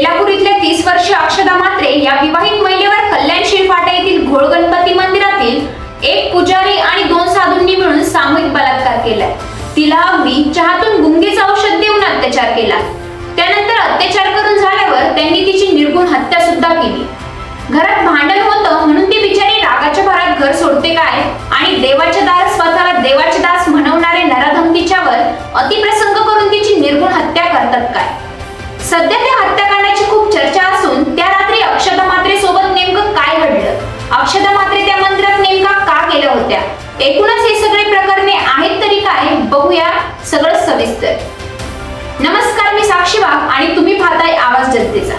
बेलापूर इथल्या तीस वर्षीय अक्षदा मात्रे या विवाहित महिलेवर कल्याण शिरफाटा येथील घोळ गणपती मंदिरातील एक पुजारी आणि दोन साधूंनी मिळून सामूहिक बलात्कार केलाय. तिला अगदी चहातून गुंगीचं औषध देऊन अत्याचार केला. त्यानंतर अत्याचार करून झाल्यावर त्यांनी तिची निर्गुण हत्या सुद्धा केली. घरात भांडण होतं म्हणून ती बिचारी रागाच्या भरात घर सोडते काय आणि देवाच्या दास स्वतःला देवाचे दास म्हणवणारे नराधम तिच्यावर अतिप्रसंग करून तिची निर्गुण हत्या करतात काय? सध्या त्या हत्या खूप चर्चा असून त्या रात्री अक्षता मात्रे सोबत नेमकं काय घडलं अक्षता मात्रे त्या मंदिरात नेमका का गेल्या होत्या? एकूणच हे सगळे प्रकरणे आहेत तरी काय? बघूया. सगळं सविस्तर. नमस्कार मी साक्षी वाघ आणि तुम्ही पाहताय आवाज जनतेचा.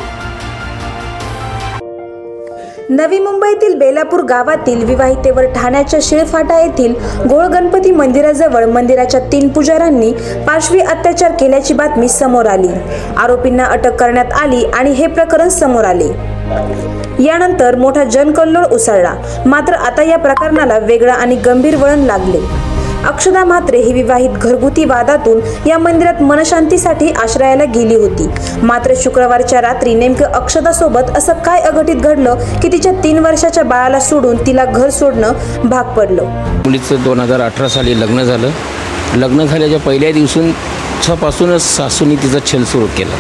नवी मुंबईतील बेलापूर गावातील विवाहितेवर ठाण्याच्या शिळफाटा येथील गोळ गणपती मंदिराजवळ मंदिराच्या तीन पुजाऱ्यांनी पाशवी अत्याचार केल्याची बातमी समोर आली. आरोपींना अटक करण्यात आली आणि हे प्रकरण समोर आले. यानंतर मोठा जनकल्लोळ उसळला. मात्र आता या प्रकरणाला वेगळं आणि गंभीर वळण लागले. अक्षदा म्हात्रे ही विवाहित घरगुती वादातून या मंदिरात मनशांतीसाठी आश्रयाला गेली होती. मात्र शुक्रवारच्या रात्री नेमकं अक्षदासोबत असं काय अघटित घडलं की तिच्या तीन वर्षाच्या बाळाला सोडून तिला घर सोडणं भाग पडलं? मुलीचं दोन हजार अठरा साली लग्न झालं. लग्न झाल्याच्या पहिल्या दिवसापासूनच सासूनी तिचा छल सुरू केला.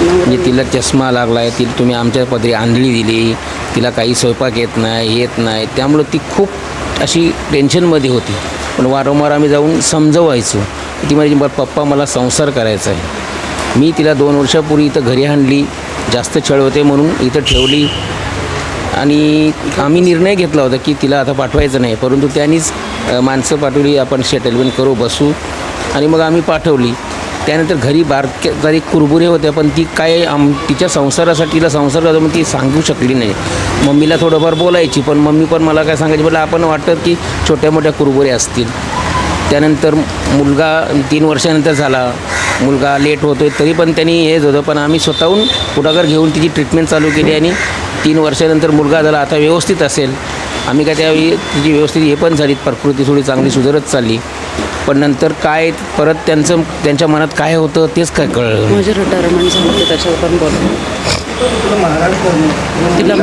म्हणजे तिला चष्मा लागला आहे तिला तुम्ही आमच्या पदरी आंधळी दिली तिला काही स्वयंपाक येत नाही येत नाही. त्यामुळं ती खूप अशी टेन्शनमध्ये होती. पण वारंवार आम्ही जाऊन समजवायचो. ती माझी पप्पा मला संसार करायचा आहे. मी तिला दोन वर्षापूर्वी इथं घरी आणली जास्त छळ होते म्हणून इथं ठेवली आणि आम्ही निर्णय घेतला होता की तिला आता पाठवायचं नाही. परंतु त्यांनीच माणसं पाठवली आपण सेटलमेंट करू बसू. आणि मग आम्ही पाठवली. त्यानंतर घरी बारक्या जरी कुरबुरे होत्या पण ती काय आम तिच्या संसारासाठी तिला संसार करतो मग ती सांगू शकली नाही. मम्मीला थोडंफार बोलायची पण मम्मी पण मला काय सांगायची मला आपण वाटतं की छोट्या मोठ्या कुरबुरे असतील. त्यानंतर मुलगा तीन वर्षानंतर झाला. मुलगा लेट होतोय तरी पण त्यांनी हेच होतं पण आम्ही स्वतःहून पुढाकार घेऊन तिची ट्रीटमेंट चालू केली आणि तीन वर्षानंतर मुलगा झाला. आता व्यवस्थित असेल. आम्ही काय त्यावेळी तिची व्यवस्थित हे पण झाली प्रकृती थोडी चांगली सुधारत चालली. पण नंतर काय परत त्यांचं त्यांच्या मनात काय होतं तेच काय कळलं माझे रिटायरमेंट झालं त्याच्यावर पण बोल. तिला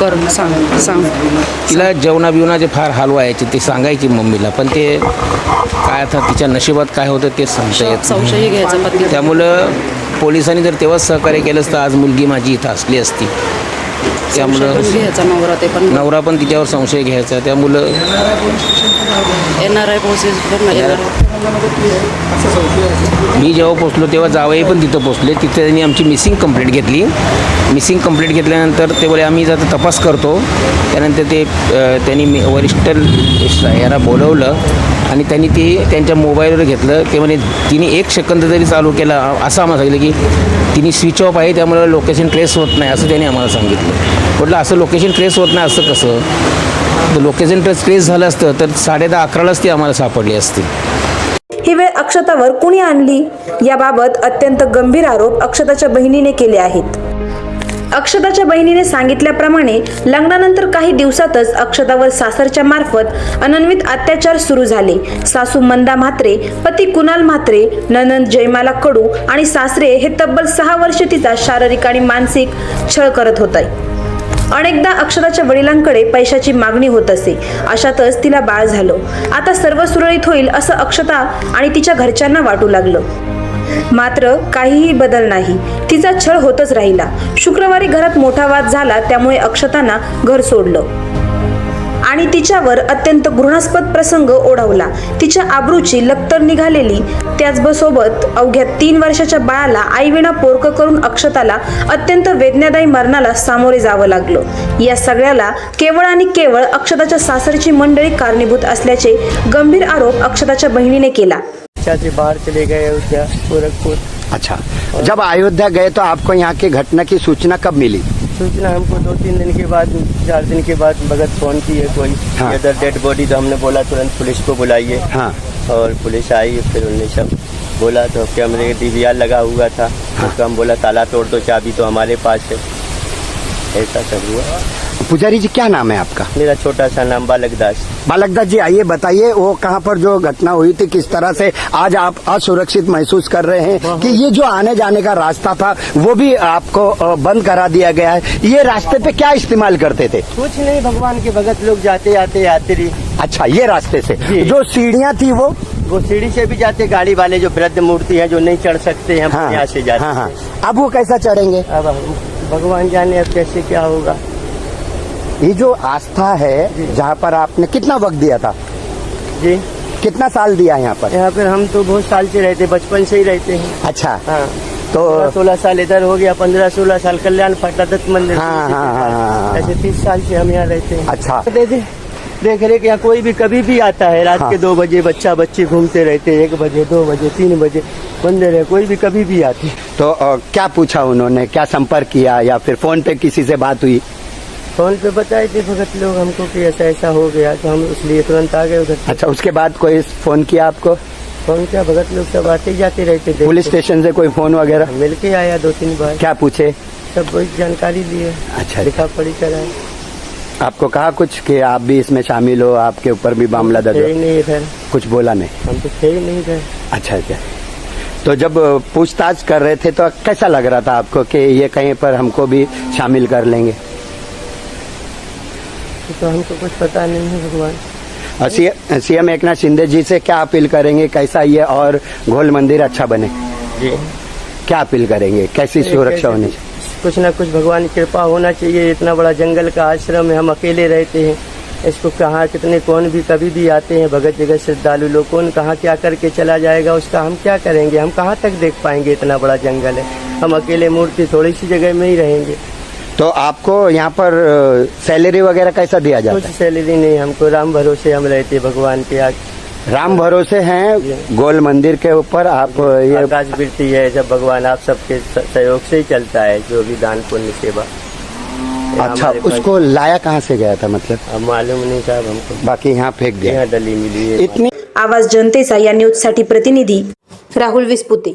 कर सांग सांग. तिला जेवणा बिवणाचे फार हाल व्हायचे ते सांगायची मम्मीला. पण ते काय आता तिच्या नशिबात काय होतं तेच सांगता येत घ्यायचा त्यामुळं पोलिसांनी जर तेव्हाच सहकार्य केलं असतं आज मुलगी माझी इथं असली असती. त्यामुळं घ्यायचा नवरा ते पण. नवरा पण तिच्यावर संशय घ्यायचा. त्यामुळं एन आर आय प्रोसेस पण एन आर मी जेव्हा पोचलो तेव्हा जावई पण तिथं पोचले. तिथे त्यांनी आमची मिसिंग कंप्लेंट घेतली. मिसिंग कंप्लेंट घेतल्यानंतर ते बोले आम्ही आता तपास करतो. त्यानंतर ते त्यांनी मी वरिष्ठ याला बोलवलं आणि त्यांनी ते त्यांच्या मोबाईलवर घेतलं. ते म्हणे तिने एक सेकंद जरी चालू केला असं आम्हाला सांगितलं की तिने स्विच ऑफ आहे त्यामुळे लोकेशन ट्रेस होत नाही असं त्यांनी आम्हाला सांगितलं. म्हटलं असं लोकेशन ट्रेस होत नाही असं कसं? लोकेशन ट्रेस ट्रेस झालं असतं तर साडे दहा अकरालाच ती आम्हाला सापडली असती. ही वेळ अक्षतावर कुणी आणली? याबाबत अत्यंत गंभीर आरोप अक्षताच्या बहिणीने केले आहेत. अक्षताच्या बहिणीने सांगितल्याप्रमाणे लग्नानंतर काही दिवसातच अक्षतावर सासरच्या मार्फत अनन्वित अत्याचार सुरू झाले. सासू मंदा म्हात्रे पती कुणाल म्हात्रे ननंद जयमाला कडू आणि सासरे हे तब्बल सहा वर्ष तिचा शारीरिक आणि मानसिक छळ करत होते. अनेकदा अक्षराच्या वडिलांकडे पैशाची मागणी होत असे. अशातच तिला बाळ झालं. आता सर्व सुरळीत होईल असं अक्षता आणि तिच्या घरच्यांना वाटू लागलं. मात्र काहीही बदल नाही. तिचा छळ होतच राहिला. शुक्रवारी घरात मोठा वाद झाला त्यामुळे अक्षताना घर सोडलं. आणि तिच्यावर अत्यंत घृणास्पद प्रसंग ओढवला. तिच्या आबरूची लक्तर निघालेली त्याचबसोबत अवघ्या तीन वर्षाच्या बाळाला आईविना पोरक करून अक्षताला अत्यंत वेदनादायी मरणाला सामोरे जावं लागलं. या सगळ्याला केवळ आणि केवळ अक्षताच्या सासरची मंडळी कारणीभूत असल्याचे गंभीर आरोप अक्षताच्या बहिणीने केला. से बाहर चले गए अयोध्या गोरखपुर। अच्छा। जब अयोध्या गए तो आपको यहाँ की घटना की सूचना कब मिली? सूचना हमको दो तीन दिन के बाद चार दिन के बाद भगत फ़ोन की है कोई। हाँ। इधर डेड बॉडी तो हमने बोला तुरंत पुलिस को बुलाइए। हाँ। और पुलिस आई फिर उन्होंने सब बोला तो कैमरे का डीवीआर लगा हुआ था। हाँ। उसको हम बोला ताला तोड़ दो चाबी तो हमारे पास है। ऐसा सब हुआ। पुजारी जी क्या नाम है आपका? मेरा छोटा सा नाम बालक दास बालकदास जी आइए बताइए वो कहाँ पर जो घटना हुई थी किस तरह से आज आप असुरक्षित महसूस कर रहे हैं कि ये जो आने जाने का रास्ता था वो भी आपको बंद करा दिया गया है? ये रास्ते पे क्या इस्तेमाल करते थे? कुछ नहीं भगवान के भगत लोग जाते आते यात्री अच्छा ये रास्ते से। जो। सीढ़ियाँ थी वो? वो सीढ़ी से भी जाते गाड़ी वाले जो वृद्ध मूर्ति है जो नहीं चढ़ सकते हम हाँ। यहाँ से जाते। हाँ हाँ। अब वो कैसा चढ़ेंगे? अब भगवान जाने अब कैसे क्या होगा? ये जो आस्था है जहाँ पर आपने कितना वक्त दिया था? जी। कितना साल दिया यहाँ पर? यहाँ पर हम तो बहुत साल से रहते बचपन से ही रहते हैं। अच्छा। हाँ। तो सोलह साल इधर हो गया पंद्रह सोलह साल कल्याण फाटा दत्त मंदिर हाँ, हाँ, हाँ, हाँ। ऐसे तीस साल से हम यहाँ रहते हैं। अच्छा। दे दे देख रेख यहाँ कोई भी कभी भी आता है रात हाँ। के दो बजे बच्चा बच्चे घूमते रहते हैं एक बजे दो बजे तीन बजे मंदिर है कोई भी कभी भी आते तो अ, क्या पूछा उन्होंने? क्या संपर्क किया या फिर फ़ोन पे किसी से बात हुई? फ़ोन पे बताए थे भगत लोग हमको कि ऐसा ऐसा हो गया तो हम इसलिए तुरंत आ गए उधर। अच्छा उसके बाद कोई फ़ोन किया आपको? फ़ोन क्या भगत लोग सब आते जाते रहते थे। पुलिस स्टेशन से कोई फ़ोन वगैरह? मिल के आया दो तीन बार। क्या पूछे? सब बहुत जानकारी लिए। अच्छा। लिखा पढ़ी कराए आपको कहा कुछ कि आप भी इसमें शामिल हो आपके ऊपर भी मामला दर्ज थे ही हो नहीं इधर। कुछ बोला नहीं? हम तो थे ही नहीं इधर। अच्छा अच्छा। तो जब पूछताछ कर रहे थे तो कैसा लग रहा था आपको कि ये कहीं पर हमको भी शामिल कर लेंगे? तो हमको कुछ पता नहीं है भगवान। और सी- सीएम एक नाथ शिंदे जी से क्या अपील करेंगे? कैसा ये और घोल मंदिर अच्छा बने? जी। क्या अपील करेंगे? कैसी सुरक्षा होनी चाहिए कुछ ना कुछ भगवान की कृपा होना चाहिए। इतना बड़ा जंगल का आश्रम है हम अकेले रहते हैं। इसको कहाँ कितने कौन भी कभी भी आते हैं भगत जगत श्रद्धालु लोग कौन कहाँ क्या करके चला जाएगा उसका हम क्या करेंगे? हम कहाँ तक देख पाएँगे इतना बड़ा जंगल है? हम अकेले मूर्ति थोड़ी सी जगह में ही रहेंगे। तो आपको यहाँ पर सैलरी वगैरह कैसा दिया कुछ जाता सैलरी नहीं हमको राम भरोसे हम रहते भगवान के आगे है राम भरोसे हैं गोल मंदिर के ऊपर आप ये आकाश वृत्ति है सब भगवान आप सबके सहयोग से ही चलता है जो भी दान पुण्य सेवा। अच्छा उसको लाया कहाँ से गया था मतलब? अब मालूम नहीं साहब हमको। बाकी यहाँ फेंक दिया। यहाँ डली मिली है। आवाज़ जनतेचा या न्यूजसाठी प्रतिनिधी राहुल विस्पुते।